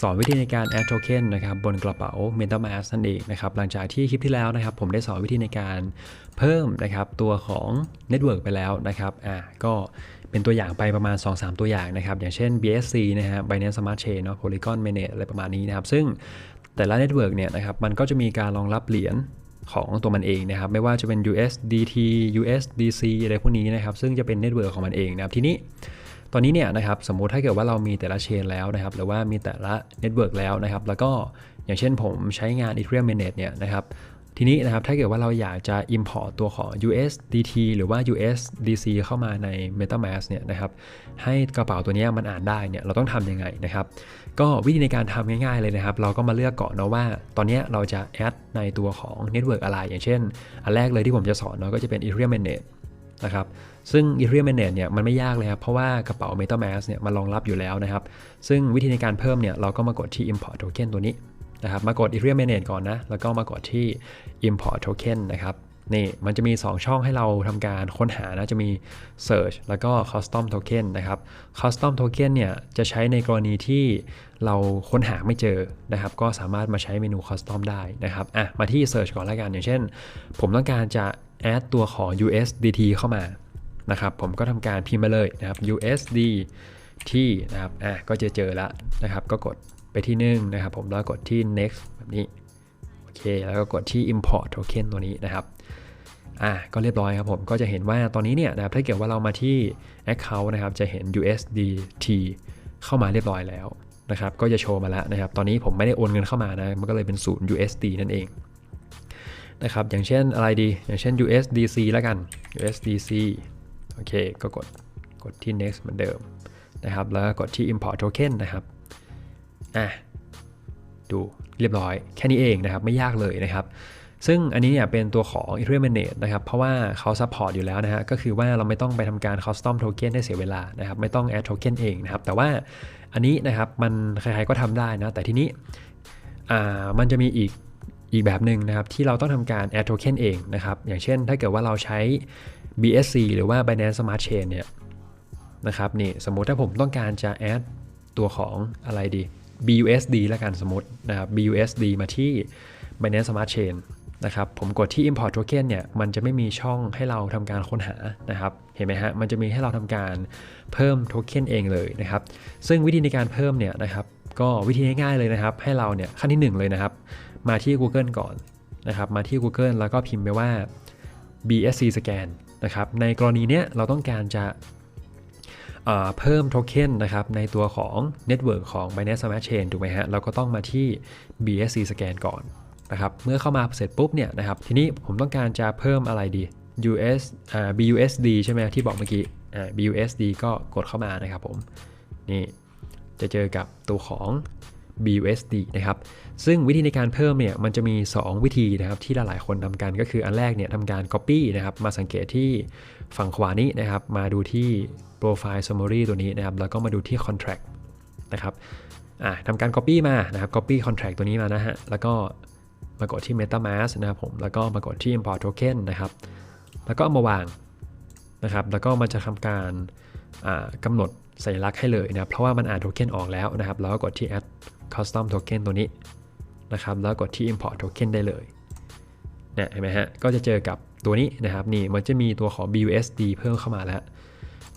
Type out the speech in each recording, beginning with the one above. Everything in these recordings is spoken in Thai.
สอนวิธีในการ add token นะครับบนกระเป๋า MetaMask นั่นเองนะครับหลังจากที่คลิปที่แล้วนะครับ ผมได้สอนวิธีในการเพิ่มนะครับตัวของ Network ไปแล้วนะครับอ่าก็เป็นตัวอย่างไปประมาณ 2-3 ตัวอย่างนะครับ อย่างเช่น BSC นะฮะ Binance Smart Chain เนาะ Polygon Mainnet อะไรประมาณนี้นะครับ ซึ่งแต่ละ Network เนี่ยนะครับมันก็จะมีการรองรับเหรียญของตัวมันเองนะครับ ไม่ว่าจะเป็น USDT USDC อะไรพวกนี้นะครับ ซึ่งจะเป็นเน็ตเวิร์กของมันเองนะครับทีนี้ ตอนนี้เนี่ยนะครับสมมุติถ้าเกิดว่าเรามีแต่ละเชนแล้วนะครับ หรือว่ามีแต่ละเน็ตเวิร์กแล้วนะครับ แล้วก็อย่างเช่นผมใช้งาน Ethereum Mainnet เนี่ยนะครับทีนี้นะครับถ้าเกิดว่าเราอยากจะ import ตัวของ USDT หรือว่า USDC เข้ามาใน MetaMask เนี่ยนะครับให้กระเป๋าตัวนี้มันอ่านได้เนี่ยเราต้องทำยังไงนะครับ ก็วิธีในการทำง่ายๆเลยนะครับ เราก็มาเลือกก่อนนะว่า ตอนนี้เราจะแอดในตัวของ Network อะไร อย่างเช่น อันแรกเลยที่ผมจะสอนเนาะก็จะเป็น Ethereum Mainnet นะครับ ซึ่ง Ethereum Mainnet เนี่ยมันไม่ยากเลยครับ เพราะว่ากระเป๋า MetaMask เนี่ยมันรองรับอยู่แล้วนะครับ ซึ่งวิธีในการเพิ่มเนี่ยเราก็มากดที่ import token ตัวนี้นะครับมากด Ethereum Mainnet ก่อนนะ แล้วก็มากดที่ import token นะครับนี่มันจะมี 2 ช่องให้เราทำการค้นหานะ จะมี search แล้วก็ custom token นะครับ custom token เนี่ยจะใช้ในกรณีที่เราค้นหาไม่เจอนะครับ ก็สามารถมาใช้เมนู custom ได้นะครับอะมาที่ search ก่อนล้วกัน อย่างเช่น ผมต้องการจะ add ตัวของ USDT เข้ามานะครับผมก็ทำการพิมพ์มาเลยนะครับ USDT นะครับอะก็จะเจอแล้วนะครับ ก็กดไปที่หนึ่งนะครับผมแล้วกดที่ next แบบนี้โอเคแล้วก็กดที่ import token ตัวนี้นะครับอะก็เรียบร้อยครับผมก็จะเห็นว่าตอนนี้เนี่ยนะครับถ้าเกิดว่าเรามาที่ account นะครับจะเห็น USDT เข้ามาเรียบร้อยแล้วนะครับก็จะโชว์มาแล้วนะครับ ตอนนี้ผมไม่ได้โอนเงินเข้ามานะ มันก็เลยเป็นศูนย์ USD นั่นเอง นะครับ อย่างเช่นอะไรดี อย่างเช่น USDC แล้วกัน USDC โอเค ก็กด กดที่ next เหมือนเดิมนะครับ แล้วก็กดที่ import token นะครับ อะ ดูเรียบร้อย แค่นี้เองนะครับ ไม่ยากเลยนะครับ ซึ่งอันนี้เนี่ยเป็นตัวของ Ethereum Mainnet นะครับ เพราะว่าเขาซัพพอร์ตอยู่แล้วนะฮะ ก็คือว่าเราไม่ต้องไปทำการ custom token ให้เสียเวลานะครับ ไม่ต้อง add token เองนะครับ แต่ว่าอันนี้นะครับ มันใครๆก็ทำได้นะ แต่ทีนี้ อ่า มันจะมีอีก อีกแบบหนึ่งนะครับที่เราต้องทำการ add token เองนะครับ อย่างเช่นถ้าเกิดว่าเราใช้ BSC หรือว่า Binance Smart Chain เนี่ยนะครับนี่สมมุติถ้าผมต้องการจะ add ตัวของอะไรดี BUSD แล้วกันสมมตินะครับ BUSD มาที่ Binance Smart Chain นะครับผมกดที่ import token เนี่ยมันจะไม่มีช่องให้เราทำการค้นหานะครับเห็นไหมฮะมันจะมีให้เราทำการเพิ่มโทเค็นเองเลยนะครับซึ่งวิธีในการเพิ่มเนี่ยนะครับก็วิธีง่ายๆเลยนะครับให้เราเนี่ยขั้นที่ 1 เลยนะครับ มาที่ Google ก่อนนะครับ มาที่ Google แล้วก็พิมพ์ไปว่า BSC scan นะครับ ในกรณีเนี้ยเราต้องการจะเพิ่มโทเค็นนะครับในตัวของเน็ตเวิร์กของ Binance Smart Chain ถูกไหมฮะ เราก็ต้องมาที่ BSC scan ก่อนนะครับเมื่อเข้ามาเสร็จปุ๊บเนี่ยนะครับทีนี้ผมต้องการจะเพิ่มอะไรดี US อ่า BUSD ใช่ไหมที่บอกเมื่อกี้อ่า BUSD ก็กดเข้ามานะครับผมนี่จะเจอกับตัวของ BUSD นะครับ ซึ่งวิธีในการเพิ่มเนี่ยมันจะมี 2 วิธีนะครับที่หลายๆคนทำกันก็คืออันแรกเนี่ยทำการ Copy นะครับมาสังเกตที่ฝั่งขวานี้นะครับมาดูที่ Profile Summary ตัวนี้นะครับแล้วก็มาดูที่ Contract นะครับทำการ Copy มานะครับ Copy Contract ตัวนี้มานะฮะแล้วก็มากดที่ MetaMask นะครับผมแล้วก็มากดที่ Import Token นะครับแล้วก็เอามาวางนะครับแล้วก็มันจะทำการกำหนดสัญลักษณ์ให้เลยนะเพราะว่ามันอ่านโทเค็นออกแล้วนะครับ แล้วก็กดที่ add custom token ตัวนี้นะครับแล้วกดที่ import token ได้เลยเนี่ยเห็นไหมฮะก็จะเจอกับตัวนี้นะครับนี่มันจะมีตัวของ BUSD เพิ่มเข้ามาแล้ว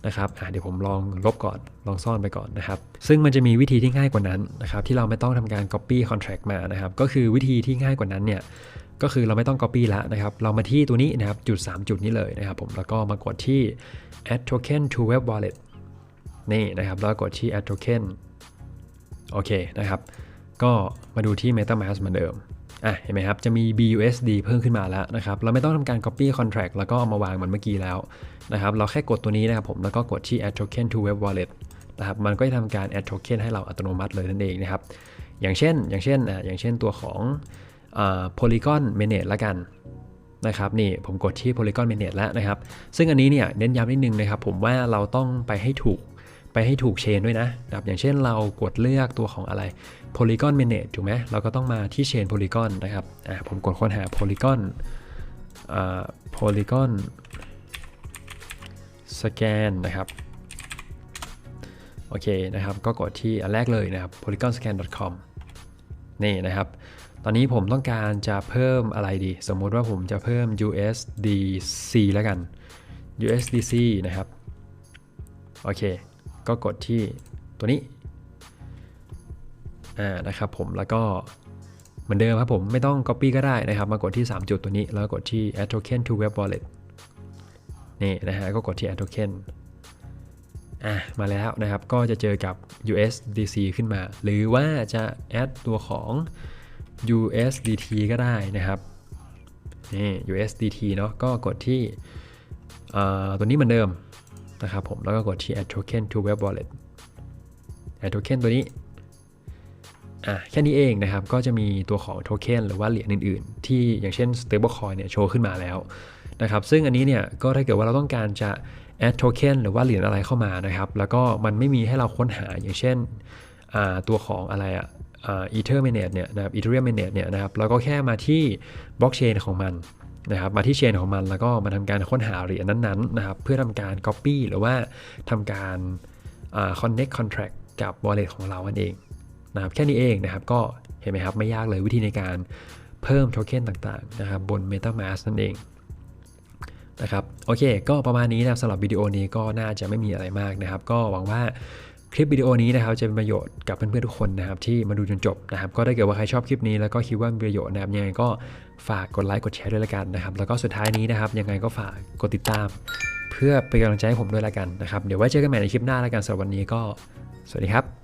นะครับเดี๋ยวผมลองลบก่อน ลองซ่อนไปก่อนนะครับ ซึ่งมันจะมีวิธีที่ง่ายกว่านั้นนะครับที่เราไม่ต้องทำการ copy contract มานะครับ ก็คือวิธีที่ง่ายกว่านั้นเนี่ย ก็คือเราไม่ต้อง copy ละนะครับ เรามาที่ตัวนี้นะครับจุด 3 จุดนี้เลยนะครับผม แล้วก็มากดที่ add token to web wallet นี่นะครับ แล้วกดที่ add token โอเคนะครับ ก็มาดูที่ MetaMask เหมือนเดิมอะเห็นไหมครับ จะมี BUSD เพิ่มขึ้นมาแล้วนะครับ เราไม่ต้องทำการ copy contract แล้วก็เอามาวางเหมือนเมื่อกี้แล้วนะครับ เราแค่กดตัวนี้นะครับผม แล้วก็กดที่ add token to web wallet นะครับ มันก็จะทำการ add token ให้เราอัตโนมัติเลยนั่นเองนะครับ อย่างเช่น อย่างเช่นอะอย่างเช่นตัวของ Polygon Mainnet ละกันนะครับนี่ผมกดที่ Polygon Mainnet แล้วนะครับ ซึ่งอันนี้เนี่ยเน้นย้ำนิดนึงนะครับผมว่าเราต้องไปให้ถูก ไปให้ถูกเชนด้วยนะครับอย่างเช่นเรากดเลือกตัวของอะไร Polygon Mainnet ถูกไหมเราก็ต้องมาที่เชน Polygon นะครับอ่าผมกดค้นหา Polygon อ่า Polygon Scan นะครับโอเคนะครับก็กดที่อันแรกเลยนะครับ polygonscan.com นี่นะครับ ตอนนี้ผมต้องการจะเพิ่มอะไรดี สมมุติว่าผมจะเพิ่ม USDC แล้วกัน USDC นะครับ โอเค ก็กดที่ตัวนี้อ่านะครับผมแล้วก็เหมือนเดิมครับผมไม่ต้อง Copy ก็ได้นะครับ มากดที่ 3 จุดตัวนี้ แล้วกดที่ add token to web wallet นี่นะฮะก็กดที่ add token อะมาแล้วนะครับก็จะเจอกับ USDC ขึ้นมา หรือว่าจะ add ตัวของ USDT ก็ได้นะครับนี่ USDT เนาะก็กดที่ตัวนี้เหมือนเดิม นะครับผมแล้วก็กดที่ add token to web wallet add token ตัวนี้อะแค่นี้เองนะครับ ก็จะมีตัวของโทเค็นหรือว่าเหรียญอื่นๆ ที่อย่างเช่น stablecoin เนี่ยโชว์ขึ้นมาแล้วนะครับซึ่งอันนี้เนี่ยก็ถ้าเกิดว่าเราต้องการจะ add token หรือว่าเหรียญอะไรเข้ามานะครับ แล้วก็มันไม่มีให้เราค้นหาอย่างเช่นตัวของอะไรอะอีเทอร์เมเนตเนี่ยนะครับอีเทอร์เมเนตเนี่ยนะครับเราก็แค่มาที่บล็อกเชนของมัน นะครับมาที่เชนของมันแล้วก็มาทำการค้นหาเหรียญนั้นๆนะครับเพื่อทำการ Copy หรือว่าทำการ connect contract กับ wallet ของเรานั่นเองนะครับแค่นี้เองนะครับก็เห็นไหมครับไม่ยากเลยวิธีในการเพิ่มโทเค็นต่างๆนะครับบน MetaMask นั่นเองนะครับโอเค ก็ประมาณนี้นะครับสำหรับวิดีโอนี้ก็น่าจะไม่มีอะไรมากนะครับ ก็หวังว่า คลิปวิดีโอนี้นะครับจะเป็นประโยชน์กับเพื่อนๆทุกคนนะครับที่มาดูจนจบนะครับก็ถ้าเกิดว่าใครชอบคลิปนี้แล้วก็คิดว่ามีประโยชน์นะครับยังไงก็ฝากกดไลค์กดแชร์ด้วยละกันนะครับแล้วก็สุดท้ายนี้นะครับยังไงก็ฝากกดติดตาม เพื่อเป็นกำลังใจให้ผมด้วยละกันนะครับเดี๋ยวไว้เจอกันใหม่ในคลิปหน้าละกันสำหรับวันนี้ก็ สวัสดีครับ